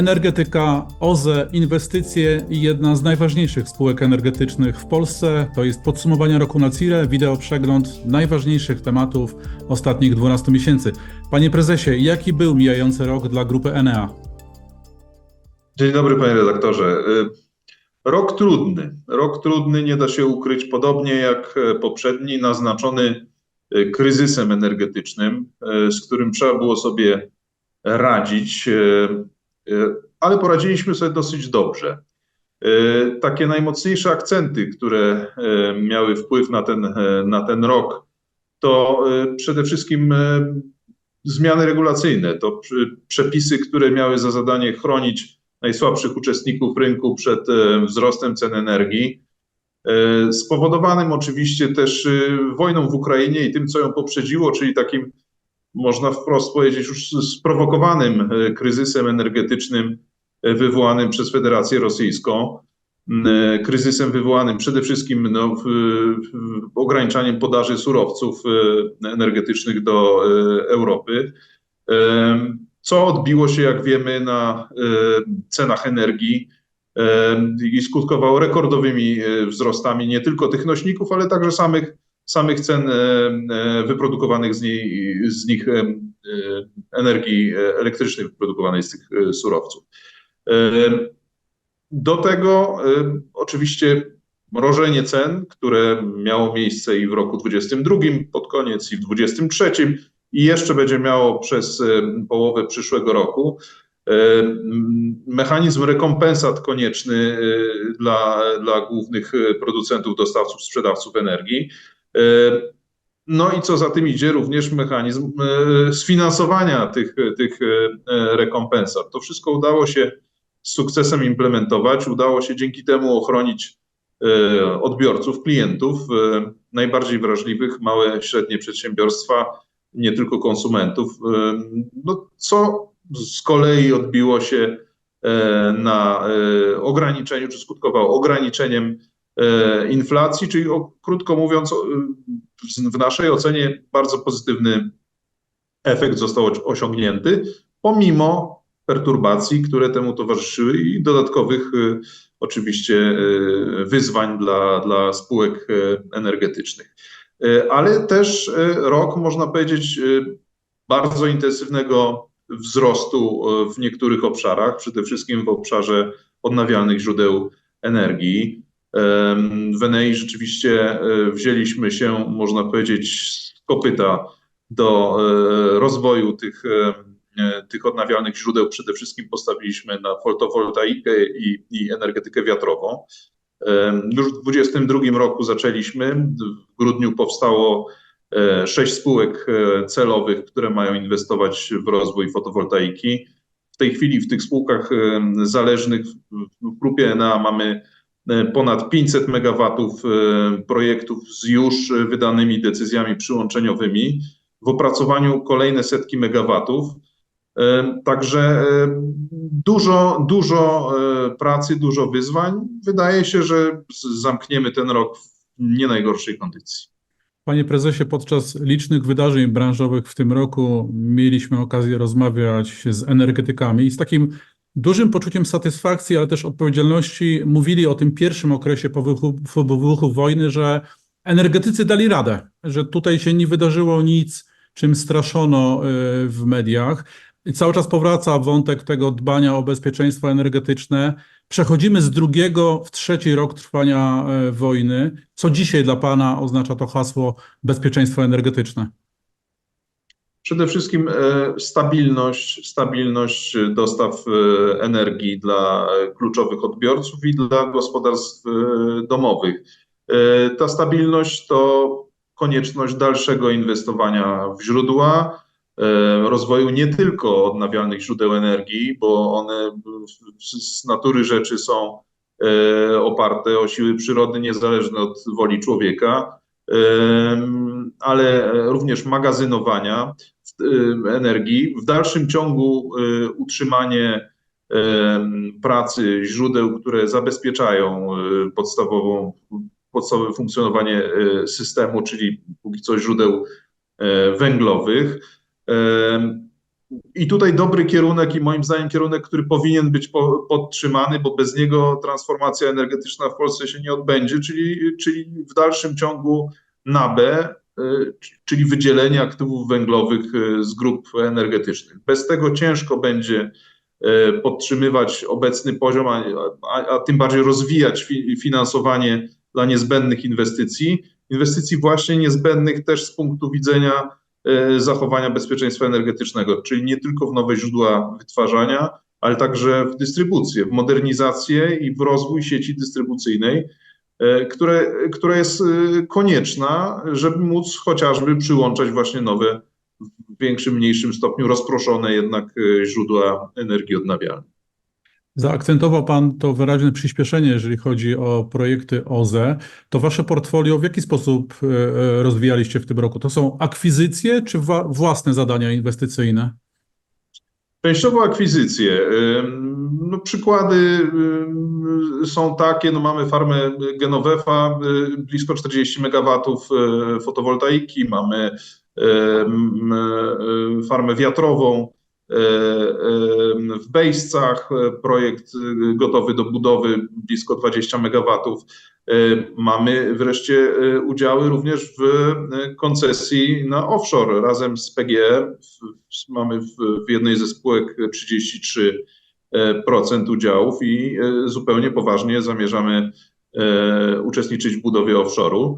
Energetyka, OZE, inwestycje i jedna z najważniejszych spółek energetycznych w Polsce. To jest podsumowanie roku na CIRE, wideo przegląd najważniejszych tematów ostatnich 12 miesięcy. Panie prezesie, jaki był mijający rok dla grupy Enea? Dzień dobry, panie redaktorze. Rok trudny. Rok trudny, nie da się ukryć, podobnie jak poprzedni, naznaczony kryzysem energetycznym, z którym trzeba było sobie radzić, ale poradziliśmy sobie dosyć dobrze. Takie najmocniejsze akcenty, które miały wpływ na ten, na ten rok, to przede wszystkim zmiany regulacyjne, to przepisy, które miały za zadanie chronić najsłabszych uczestników rynku przed wzrostem cen energii, spowodowanym oczywiście też wojną w Ukrainie i tym, co ją poprzedziło, czyli takim, można wprost powiedzieć, już sprowokowanym kryzysem energetycznym wywołanym przez Federację Rosyjską, kryzysem wywołanym przede wszystkim no, ograniczaniem podaży surowców energetycznych do Europy. Co odbiło się, jak wiemy, na cenach energii i skutkowało rekordowymi wzrostami nie tylko tych nośników, ale także samych, samych cen wyprodukowanych z, niej, z nich energii elektrycznej wyprodukowanej z tych surowców. Do tego oczywiście mrożenie cen, które miało miejsce i w roku 2022 pod koniec, i w 2023 i jeszcze będzie miało przez połowę przyszłego roku. Mechanizm rekompensat konieczny dla, dla głównych producentów, dostawców, sprzedawców energii. No i co za tym idzie, również mechanizm sfinansowania tych, tych rekompensat. To wszystko udało się z sukcesem implementować. Udało się dzięki temu ochronić odbiorców, klientów, najbardziej wrażliwych, małe, średnie przedsiębiorstwa nie tylko konsumentów, no, co z kolei odbiło się na ograniczeniu, czy skutkowało ograniczeniem inflacji, czyli o, krótko mówiąc, w naszej ocenie bardzo pozytywny efekt został osiągnięty, pomimo perturbacji, które temu towarzyszyły i dodatkowych oczywiście wyzwań dla, dla spółek energetycznych. Ale też rok, można powiedzieć, bardzo intensywnego wzrostu w niektórych obszarach, przede wszystkim w obszarze odnawialnych źródeł energii. W Enei rzeczywiście wzięliśmy się, można powiedzieć, z kopyta do rozwoju tych, tych odnawialnych źródeł. Przede wszystkim postawiliśmy na fotowoltaikę i, i energetykę wiatrową. Już w 2022 roku zaczęliśmy. W grudniu powstało sześć spółek celowych, które mają inwestować w rozwój fotowoltaiki. W tej chwili w tych spółkach zależnych w grupie Enea mamy ponad 500 megawatów projektów z już wydanymi decyzjami przyłączeniowymi. W opracowaniu kolejne setki megawatów. Także dużo, dużo pracy, dużo wyzwań. Wydaje się, że zamkniemy ten rok w nie najgorszej kondycji. Panie prezesie, podczas licznych wydarzeń branżowych w tym roku mieliśmy okazję rozmawiać z energetykami i z takim dużym poczuciem satysfakcji, ale też odpowiedzialności mówili o tym pierwszym okresie po wybuchu, po wybuchu wojny, że energetycy dali radę, że tutaj się nie wydarzyło nic, czym straszono w mediach. I cały czas powraca wątek tego dbania o bezpieczeństwo energetyczne. Przechodzimy z drugiego w trzeci rok trwania wojny. Co dzisiaj dla Pana oznacza to hasło bezpieczeństwo energetyczne? Przede wszystkim stabilność, stabilność dostaw energii dla kluczowych odbiorców i dla gospodarstw domowych. Ta stabilność to konieczność dalszego inwestowania w źródła, rozwoju nie tylko odnawialnych źródeł energii, bo one z natury rzeczy są oparte o siły przyrody niezależne od woli człowieka, ale również magazynowania energii. W dalszym ciągu utrzymanie pracy źródeł, które zabezpieczają podstawową, podstawowe funkcjonowanie systemu, czyli póki co źródeł węglowych. I tutaj dobry kierunek i moim zdaniem kierunek, który powinien być po, podtrzymany, bo bez niego transformacja energetyczna w Polsce się nie odbędzie, czyli, czyli w dalszym ciągu NABE, y, czyli wydzielenie aktywów węglowych y, z grup energetycznych. Bez tego ciężko będzie y, podtrzymywać obecny poziom, a, a, a tym bardziej rozwijać fi, finansowanie dla niezbędnych inwestycji, inwestycji właśnie niezbędnych też z punktu widzenia zachowania bezpieczeństwa energetycznego, czyli nie tylko w nowe źródła wytwarzania, ale także w dystrybucję, w modernizację i w rozwój sieci dystrybucyjnej, e, które, która jest e, konieczna, żeby móc chociażby przyłączać właśnie nowe, w większym, mniejszym stopniu rozproszone jednak e, źródła energii odnawialnej. Zaakcentował Pan to wyraźne przyspieszenie, jeżeli chodzi o projekty OZE. To Wasze portfolio w jaki sposób e, e, rozwijaliście w tym roku? To są akwizycje czy własne zadania inwestycyjne? Częściowo akwizycje. Ym, No, przykłady są takie, no mamy farmę Genovefa, blisko 40 MW fotowoltaiki, mamy farmę wiatrową w Bejscach, y, projekt gotowy do budowy, blisko 20 MW. Mamy wreszcie udziały również w koncesji na offshore razem z PGE. Mamy w, jednej ze spółek 33% udziałów i zupełnie poważnie zamierzamy uczestniczyć w budowie offshore'u.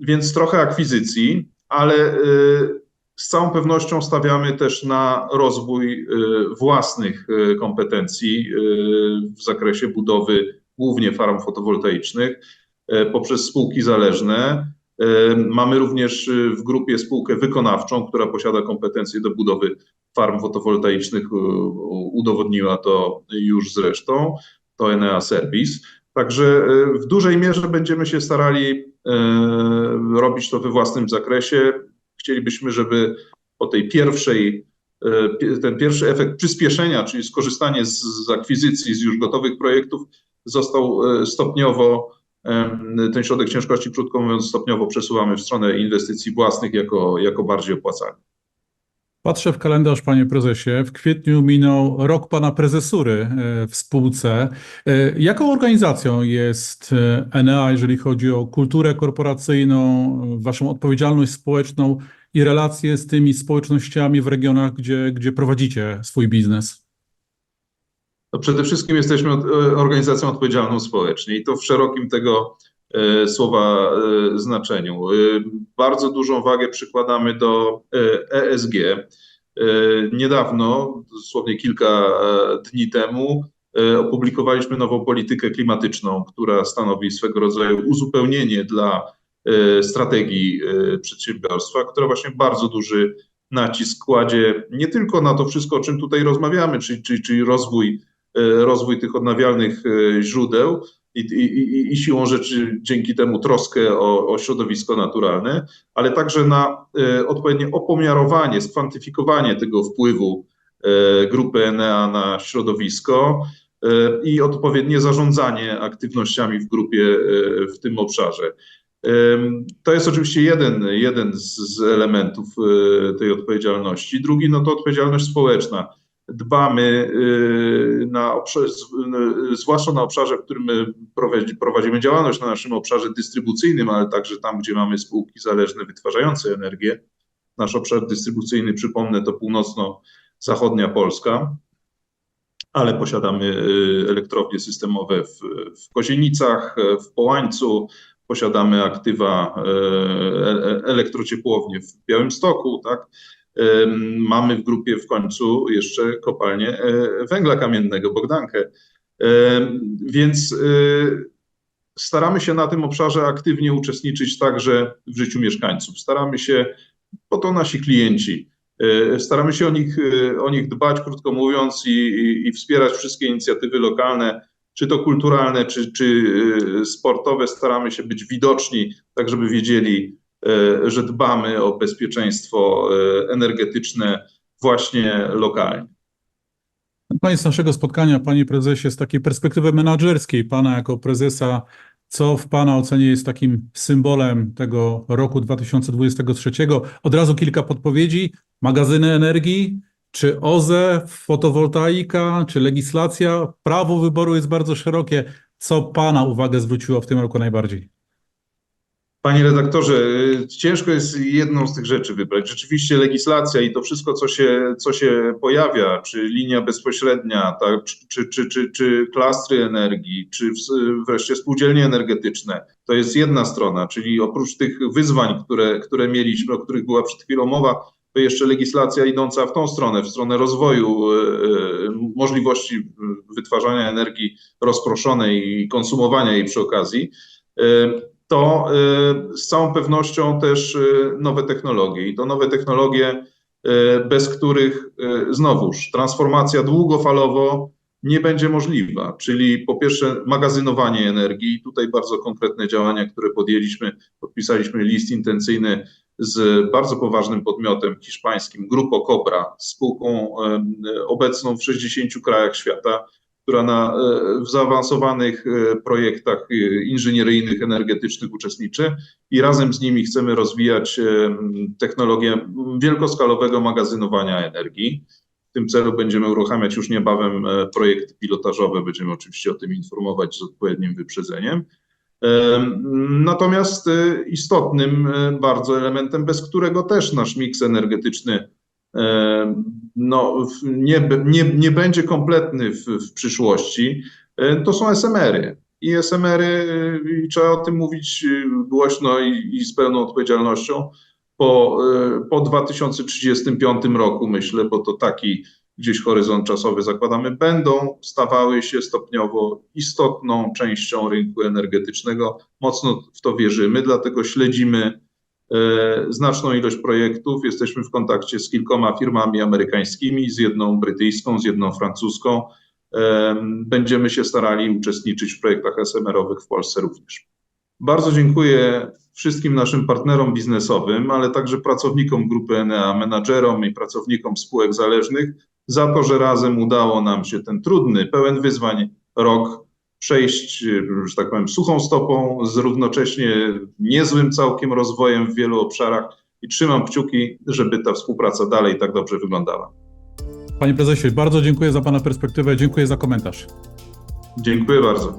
Więc trochę akwizycji, ale z całą pewnością stawiamy też na rozwój y, własnych y, kompetencji y, w zakresie budowy głównie farm fotowoltaicznych poprzez spółki zależne. Mamy również w grupie spółkę wykonawczą, która posiada kompetencje do budowy farm fotowoltaicznych. Udowodniła to już zresztą, to Enea Service. Także w dużej mierze będziemy się starali robić to we własnym zakresie. Chcielibyśmy, żeby po tej pierwszej e, ten pierwszy efekt przyspieszenia, czyli skorzystanie z, z akwizycji, z już gotowych projektów, został e, stopniowo, ten środek ciężkości, krótko mówiąc, stopniowo przesuwamy w stronę inwestycji własnych jako, jako bardziej opłacalnych. Patrzę w kalendarz, panie prezesie. W kwietniu minął rok pana prezesury e, w spółce. Jaką organizacją jest Enea, jeżeli chodzi o kulturę korporacyjną, waszą odpowiedzialność społeczną i relacje z tymi społecznościami w regionach, gdzie, gdzie prowadzicie swój biznes? No przede wszystkim jesteśmy e, organizacją odpowiedzialną społecznie i to w szerokim tego e, słowa e, znaczeniu. Bardzo dużą wagę przykładamy do ESG. Niedawno, dosłownie kilka dni temu, opublikowaliśmy nową politykę klimatyczną, która stanowi swego rodzaju uzupełnienie dla strategii e, przedsiębiorstwa, która właśnie bardzo duży nacisk kładzie nie tylko na to wszystko, o czym tutaj rozmawiamy, czyli, czyli, czyli rozwój e, rozwój tych odnawialnych e, źródeł i, i, i- siłą rzeczy dzięki temu troskę o, o środowisko naturalne, ale także na e, odpowiednie opomiarowanie, skwantyfikowanie tego wpływu e, grupy Enea na środowisko e, i odpowiednie zarządzanie aktywnościami w grupie e, w tym obszarze. To jest oczywiście jeden, jeden z, elementów e, tej odpowiedzialności. Drugi, no to odpowiedzialność społeczna dbamy y, na obszarze, zwłaszcza na obszarze, w którym my prowadzi- prowadzimy działalność, na naszym obszarze dystrybucyjnym, ale także tam, gdzie mamy spółki zależne wytwarzające energię. Nasz obszar dystrybucyjny, przypomnę, to północno-zachodnia Polska, ale posiadamy y, elektrownie systemowe w, w Kozienicach, w Połańcu, posiadamy aktywa e, e, elektrociepłownie w Białymstoku, tak? Mamy w grupie w końcu jeszcze kopalnię e, węgla kamiennego, Bogdankę. Więc staramy się na tym obszarze aktywnie uczestniczyć także w życiu mieszkańców. Staramy się, bo to nasi klienci, staramy się o nich, o nich dbać, krótko mówiąc, i, i wspierać wszystkie inicjatywy lokalne, czy to kulturalne, czy, czy e, sportowe. Staramy się być widoczni, tak żeby wiedzieli, e, że dbamy o bezpieczeństwo e, energetyczne właśnie lokalnie. Koniec naszego spotkania, panie prezesie, z takiej perspektywy menadżerskiej, pana jako prezesa, co w pana ocenie jest takim symbolem tego roku 2023? Od razu kilka podpowiedzi. Magazyny energii, Czy OZE, fotowoltaika, czy legislacja? Prawo wyboru jest bardzo szerokie. Co Pana uwagę zwróciło w tym roku najbardziej? Panie redaktorze, y, ciężko jest jedną z tych rzeczy wybrać. Rzeczywiście legislacja i to wszystko, co się, co się pojawia, czy linia bezpośrednia, tak, czy, czy, czy, czy, klastry energii, czy wreszcie spółdzielnie energetyczne, to jest jedna strona, czyli oprócz tych wyzwań, które, które mieliśmy, o których była przed chwilą mowa, jeszcze legislacja idąca w tą stronę, w stronę rozwoju y, y, możliwości y, wytwarzania energii rozproszonej i konsumowania jej przy okazji. To z całą pewnością też nowe technologie. I to nowe technologie, bez których znowuż transformacja długofalowo nie będzie możliwa. Czyli po pierwsze magazynowanie energii. Tutaj bardzo konkretne działania, które podjęliśmy. Podpisaliśmy list intencyjny z bardzo poważnym podmiotem hiszpańskim, Grupo Cobra, spółką obecną w 60 krajach świata która na, e, w zaawansowanych e, projektach e, inżynieryjnych, energetycznych uczestniczy i razem z nimi chcemy rozwijać technologię wielkoskalowego magazynowania energii. Tym celu będziemy uruchamiać już niebawem e, projekty pilotażowe, będziemy oczywiście o tym informować z odpowiednim wyprzedzeniem. E, Natomiast e, istotnym bardzo elementem, bez którego też nasz miks energetyczny no, nie, nie, nie będzie kompletny w, w przyszłości, to są SMR-y. I SMR-y, i trzeba o tym mówić głośno i, i z pełną odpowiedzialnością, po, e, po 2035 roku, myślę, bo to taki gdzieś horyzont czasowy zakładamy, będą stawały się stopniowo istotną częścią rynku energetycznego. Mocno w to wierzymy, dlatego śledzimy e, znaczną ilość projektów. Jesteśmy w kontakcie z kilkoma firmami amerykańskimi, z jedną brytyjską, z jedną francuską. E, Będziemy się starali uczestniczyć w projektach SMR-owych w Polsce również. Bardzo dziękuję wszystkim naszym partnerom biznesowym, ale także pracownikom grupy Enea, menadżerom i pracownikom spółek zależnych za to, że razem udało nam się ten trudny, pełen wyzwań rok przejść, że tak powiem, suchą stopą, z równocześnie niezłym całkiem rozwojem w wielu obszarach i trzymam kciuki, żeby ta współpraca dalej tak dobrze wyglądała. Panie prezesie, bardzo dziękuję za Pana perspektywę, dziękuję za komentarz. Dziękuję bardzo.